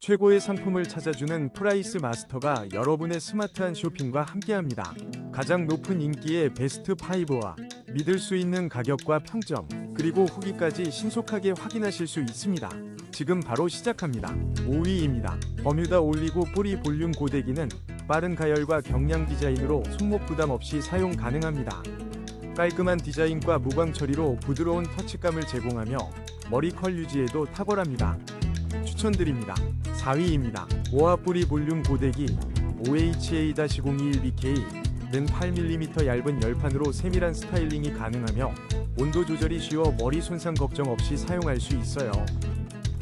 최고의 상품을 찾아주는 프라이스 마스터가 여러분의 스마트한 쇼핑과 함께합니다. 가장 높은 인기의 베스트 5와 믿을 수 있는 가격과 평점, 그리고 후기까지 신속하게 확인하실 수 있습니다. 지금 바로 시작합니다. 5위입니다. 버뮤다 올리고 뿌리 볼륨 고데기는 빠른 가열과 경량 디자인으로 손목 부담 없이 사용 가능합니다. 깔끔한 디자인과 무광 처리로 부드러운 터치감을 제공하며 머리 컬 유지에도 탁월합니다. 추천드립니다. 4위입니다. 오아 뿌리 볼륨 고데기 OHA-021BK는 8mm 얇은 열판으로 세밀한 스타일링이 가능하며 온도 조절이 쉬워 머리 손상 걱정 없이 사용할 수 있어요.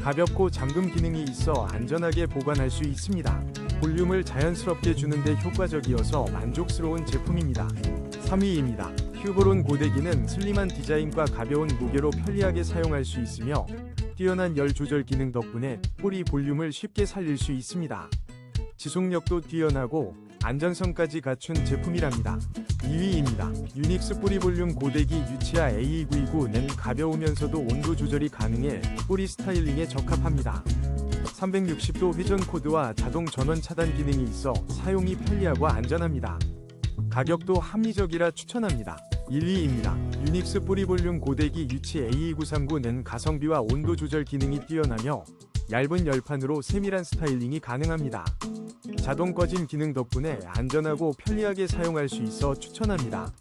가볍고 잠금 기능이 있어 안전하게 보관할 수 있습니다. 볼륨을 자연스럽게 주는데 효과적이어서 만족스러운 제품입니다. 3위입니다. 휴보론 고데기는 슬림한 디자인과 가벼운 무게로 편리하게 사용할 수 있으며 뛰어난 열 조절 기능 덕분에 뿌리 볼륨을 쉽게 살릴 수 있습니다. 지속력도 뛰어나고 안전성까지 갖춘 제품이랍니다. 2위입니다. 유닉스 뿌리 볼륨 고데기 유치아 A299는 가벼우면서도 온도 조절이 가능해 뿌리 스타일링에 적합합니다. 360도 회전 코드와 자동 전원 차단 기능이 있어 사용이 편리하고 안전합니다. 가격도 합리적이라 추천합니다. 1위입니다. 유닉스 뿌리 볼륨 고데기 유치 A2939는 가성비와 온도 조절 기능이 뛰어나며 얇은 열판으로 세밀한 스타일링이 가능합니다. 자동 꺼짐 기능 덕분에 안전하고 편리하게 사용할 수 있어 추천합니다.